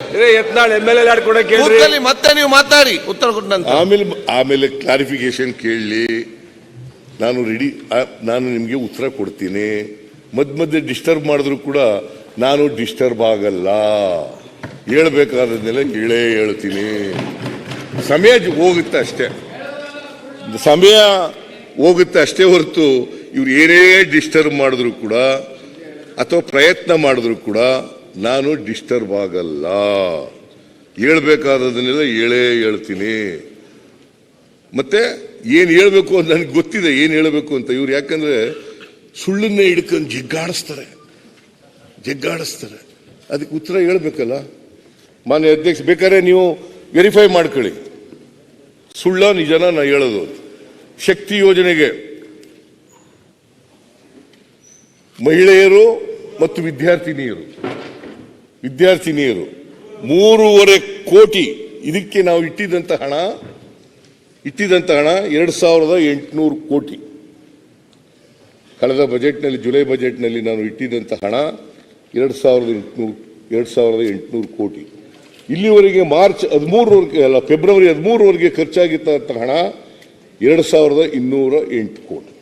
Yatnal M L A ಆಡ್ಕೊಡಕ್ ಕೇಳ್ರಿ. ಕೂತಲ್ಲಿ ಮತ್ತೆ ನೀವು ಮಾತಾಡಿ. ಉತ್ತರ ಕೊಟ್ಟ ನಂತರ. ಆಮೇಲೆ ಆಮೇಲೆ ಕ್ಲಾರಿಫಿಕೇಶನ್ ಕೇಳಲಿ ನಾನು ರೆಡಿ ನಾನು ನಿಮಗೆ ಉತ್ತರ ಕೊಡ್ತೀನಿ. ಮಧ್ಯ ಮಧ್ಯೆ ಡಿಸ್ಟರ್ಬ್ ಮಾಡಿದ್ರು ಕೂಡ ನಾನು ಡಿಸ್ಟರ್ಬ್ ಆಗಲ್ಲ. ಹೇಳ್ಬೇಕಾದ್ರೆ ಹೇಳೇ ಹೇಳ್ತೀನಿ. ಸಮಯ ಜ- ಹೋಗುತ್ತೆ ಅಷ್ಟೇ. ಸಮಯ ಹೋಗುತ್ತೆ ಅಷ್ಟೇ ಹೊರತು ಇವ್ರು ಏನೇ ಡಿಸ್ಟರ್ಬ್ ಮಾಡಿದ್ರು ಕೂಡ ಅಥವಾ ಪ್ರಯತ್ನ ಮಾಡಿದ್ರು ಕೂಡ ನಾನು ಡಿಸ್ಟರ್ಬ್ ಆಗಲ್ಲ. ಹೇಳ್ಬೇಕಾದದನ್ನೆಲ್ಲ ಹೇಳೇ ಹೇಳ್ತೀನಿ. ಮತ್ತೆ ಏನು ಹೇಳಬೇಕು ಅಂತ ನನಗೆ ಗೊತ್ತಿದೆ, ಏನು ಹೇಳಬೇಕು ಅಂತ. ಇವ್ರು ಯಾಕಂದ್ರೆ ಸುಳ್ಳನ್ನೇ ಹಿಡ್ಕೊಂಡು ಜಿಗ್ಗಾಡಿಸ್ತಾರೆ. ಜಗ್ಗಾಡಿಸ್ತಾರೆ. ಅದಕ್ಕೆ ಉತ್ತರ ಹೇಳ್ಬೇಕಲ್ಲ? ಮಾನ್ಯ ಅಧ್ಯಕ್ಷ, ಬೇಕಾದ್ರೆ ನೀವು ವೆರಿಫೈ ಮಾಡ್ಕೊಳ್ಳಿ. ಸುಳ್ಳ ನಿಜನ ನಾ ಹೇಳೋದು. ಶಕ್ತಿ ಯೋಜನೆಗೆ ಮಹಿಳೆಯರು ಮತ್ತು ವಿದ್ಯಾರ್ಥಿನಿಯರು. ವಿದ್ಯಾರ್ಥಿನಿಯರು ಮೂರುವರೆ ಕೋಟಿ ಇದಕ್ಕೆ ನಾವು ಇಟ್ಟಿದ್ದಂಥ ಹಣ ಇಟ್ಟಿದ್ದಂಥ ಹಣ ಎರಡು ಸಾವಿರದ ಎಂಟುನೂರು ಕೋಟಿ. ಕಳೆದ ಬಜೆಟ್ನಲ್ಲಿ, ಜುಲೈ ಬಜೆಟ್ನಲ್ಲಿ ನಾನು ಇಟ್ಟಿದ್ದಂಥ ಹಣ ಎರಡು ಸಾವಿರದ ಎಂಟುನೂರು, ಎರಡು ಸಾವಿರದ ಎಂಟುನೂರು ಕೋಟಿ. ಇಲ್ಲಿವರೆಗೆ ಮಾರ್ಚ್ ಹದಿಮೂರವರೆಗೆ ಅಲ್ಲ, ಫೆಬ್ರವರಿ ಹದಿಮೂರವರೆಗೆ ಖರ್ಚಾಗಿದ್ದಂಥ ಹಣ ಎರಡು ಸಾವಿರದ ಇನ್ನೂರ ಎಂಟು ಕೋಟಿ.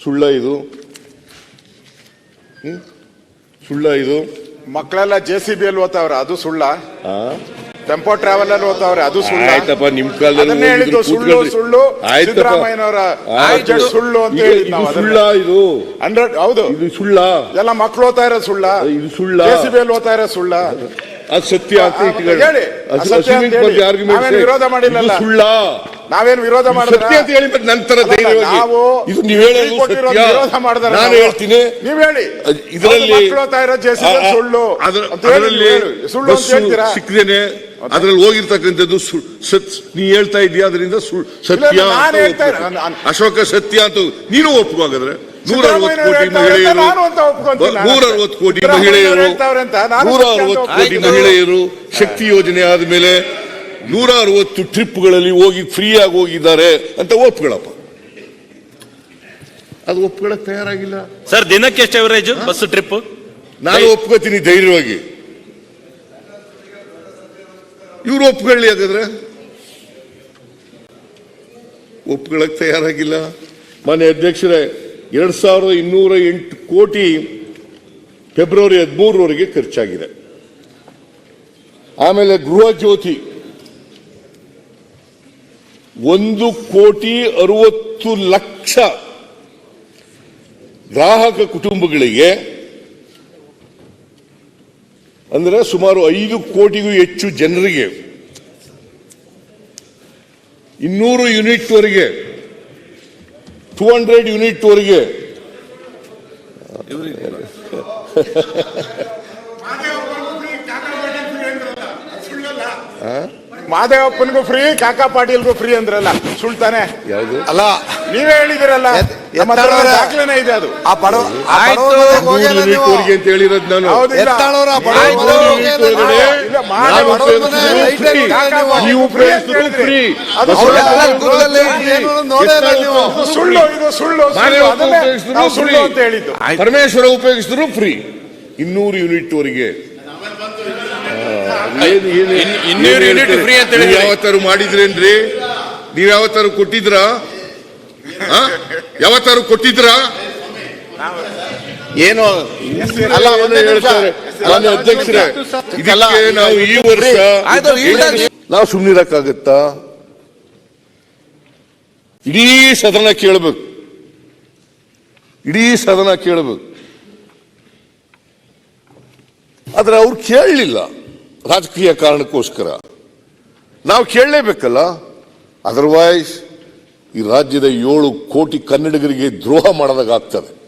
ಸುಳ್ಳ ಇದು? ಸುಳ್ಳ ಇದು ಮಕ್ಕಳೆಲ್ಲ ಜೆ ಸಿ ಬಿ ಅಲ್ಲಿ ಓದ್ತಾವ್ರೆ ಅದು ಸುಳ್ಳ ಆ? ಟೆಂಪೋ ಟ್ರಾವೆಲ್ ಅಲ್ಲಿ ಓದ್ತಾವ್ರೆ ಅದು ಸುಳ್ಳ ಆಯ್ತಪ್ಪ ನಿಮ್ ಕಾಲದಲ್ಲಿ ಅದನ್ನೇ ಹೇಳಿದ್ದು ಸುಳ್ಳು ಕೂತ್ಕೊಳ್ರಿ. ಸುಳ್ಳು ಆಯ್ತಪ್ಪ. ಸಿದ್ದರಾಮಯ್ಯನವರ ಆಯ್ತು. budget ಸುಳ್ಳು ಅಂತ ಇದು- ಹೇಳಿದ್ ಇದು ಸುಳ್ಳ ಇದು ಹಂಡ್ರೆಡ್ ಹೌದು ಇದು ಸುಳ್ಳ ಎಲ್ಲ ಮಕ್ಕಳು ಓದ್ತಾ ಇರೋ ಸುಳ್ಳ ಇದು ಸುಳ್ಳ. ಜೆ ಸಿ ಬಿ ಅಲ್ಲಿ ಓದ್ತಾ ಇರೋ ಸುಳ್ಳ ಅದು ಸತ್ಯ ಅಂತ ಆ, ಇಟ್ಕೊಳ್ಳಿ. ಹೇಳಿ. ಅದು ಅಸತ್ಯ ಅಂತ ಹೇಳಿ. ಬಗ್ಗೆ argument ನಾವೇನು ವಿರೋಧ ಮಾಡಿಲ್ಲಲ್ಲ. ಇದು ಸುಳ್ಳ ನಾವೇನು ವಿರೋಧ ಮಾಡಿದ್ರೆ? ಅಂತ ಹೇಳಿ ಮತ್ತೆ ನಂತರ ನಾವು ಇದು ನೀವು ಸತ್ಯ. ವಿರೋಧ ಮಾಡಿದಾರೆ ನಾನು ಹೇಳ್ತೀನಿ. ನೀವ್ ಹೇಳಿ. ಇದರಲ್ಲಿ ಇರೋ ಜೆ ಸಿ ಬಿ ಆ- ಆ- ಸುಳ್ಳು ಹೇಳಿ ಅದರಲ್ಲಿ ಹೇಳಿ. ಸುಳ್ಳು ಅಂತ ಹೇಳ್ತೀರಾ? ಸಿಕ್ಕದೇನೆ ಅದ್ರಲ್ಲಿ ಹೋಗಿರ್ತಕ್ಕಂಥದ್ದು ಸತ್ ನೀ ಹೇಳ್ತಾ ಇದೀಯ ಅದರಿಂದ ಸತ್ಯ. ಅಶೋಕ ಸತ್ಯ ಅಂತ ನೀನು ಒಪ್ಪು ಹಾಗಾದ್ರೆ. ನೂರ ಅರವತ್ತು ಕೋಟಿ ಮಹಿಳೆಯರು. ನೂರ ಅರವತ್ತು ಕೋಟಿ ಮಹಿಳೆಯರು ನೂರ ಅರವತ್ತು ಕೋಟಿ ಮಹಿಳೆಯರು ಶಕ್ತಿ ಯೋಜನೆ ಆದ್ಮೇಲೆ ನೂರ ಅರವತ್ತು ಟ್ರಿಪ್ಗಳಲ್ಲಿ ಹೋಗಿ ಫ್ರೀ ಆಗಿ ಹೋಗಿದ್ದಾರೆ ಅಂತ ಒಪ್ಗಳಪ್ಪ ಅದು ಒಪ್ಕೊಳ್ಳಕ್ ತಯಾರಾಗಿಲ್ಲ. ಸರ್ ದಿನಕ್ಕೆ ಎಷ್ಟು ಅವರೇಜ್ ಬಸ್ ಟ್ರಿಪ್ ನಾನು ಒಪ್ಕೋತೀನಿ ಧೈರ್ಯವಾಗಿ. ಇವ್ರು ಒಪ್ಕೊಳ್ಳಿ ಹಾಗಾದ್ರೆ. ಒಪ್ಕೊಳ್ಳಕ್ ತಯಾರಾಗಿಲ್ಲ. ಮನೆ ಅಧ್ಯಕ್ಷರೇ ಎರಡ್ ಸಾವಿರದ ಇನ್ನೂರ ಎಂಟು ಕೋಟಿ ಫೆಬ್ರವರಿ ಹದಿಮೂರವರೆಗೆ ಖರ್ಚಾಗಿದೆ. ಆಮೇಲೆ ಗೃಹ ಜ್ಯೋತಿ ಒಂದು ಕೋಟಿ ಅರವತ್ತು ಲಕ್ಷ ಗ್ರಾಹಕ ಕುಟುಂಬಗಳಿಗೆ ಅಂದರೆ ಸುಮಾರು ಐದು ಕೋಟಿಗೂ ಹೆಚ್ಚು ಜನರಿಗೆ ಇನ್ನೂರು ಯೂನಿಟ್ ವರೆಗೆ ಟೂ ಹಂಡ್ರೆಡ್ ಯೂನಿಟ್ ವರೆಗೆ ಮಾದೇವಪ್ಪನಿಗೂ ಫ್ರೀ ಕಾಕಾ ಪಾಟೀಲ್ಗೂ ಫ್ರೀ ಅಂದ್ರಲ್ಲ. ಸುಳ್ತಾನೆ? ಅಲ್ಲ. ನೀವೇ ಹೇಳಿದಿರಲ್ಲ. ದಾಖಲೆನೇ ಇದೆ ಅದು. ಆ ನೀವು. ವರೆಗೆ ಅಂತ ಹೇಳಿರೋದು ನಾನು. ಎತ್ತಾಳವ್ರ ನೀವು. ಫ್ರೀ ಅದು ಸುಳ್ಳು. ಇದು ಸುಳ್ಳು. ಸುಳ್ಳು. ಅಂತ ಹೇಳಿದ್ದು. ಪರಮೇಶ್ವರ ಉಪಯೋಗಿಸಿದ್ರು ಫ್ರೀ ಇನ್ನೂರು ಯೂನಿಟ್ ವರೆಗೆ ಇನ್ನೂರು ಯೂನಿಟ್ ಫ್ರೀ ಅಂತ ಹೇಳಿದ್ರಿ. ಯಾವತ್ತಾರು ಮಾಡಿದ್ರೇನ್ರಿ? ನೀವ್ ಯಾವತ್ತಾರು ಕೊಟ್ಟಿದ್ರ? ಯಾವತ್ತಾರು ಕೊಟ್ಟಿದ್ರ? ಏನು? ಅಲ್ಲ, ಒಂದೇ ನಿಮಿಷ. ಹೇಳ್ತಾರೆ? ಅಧ್ಯಕ್ಷರೇ ಇದಕ್ಕೆ ನಾವು ಈ ವರ್ಷ ನಾವು ಸುಮ್ಮನಿರಕ್ಕಾಗತ್ತಾ ಇಡೀ ಸದನ ಕೇಳಬೇಕು. ಇಡೀ ಸದನ ಕೇಳಬೇಕು. ಆದ್ರೆ ಅವ್ರು ಕೇಳಲಿಲ್ಲ. ರಾಜಕೀಯ ಕಾರಣಕ್ಕೋಸ್ಕರ. ನಾವು ಕೇಳಲೇಬೇಕಲ್ಲ? ಅದರ್ವೈಸ್ ಈ ರಾಜ್ಯದ ಏಳು ಕೋಟಿ ಕನ್ನಡಿಗರಿಗೆ ದ್ರೋಹ ಮಾಡೋದಾಗ್ತದೆ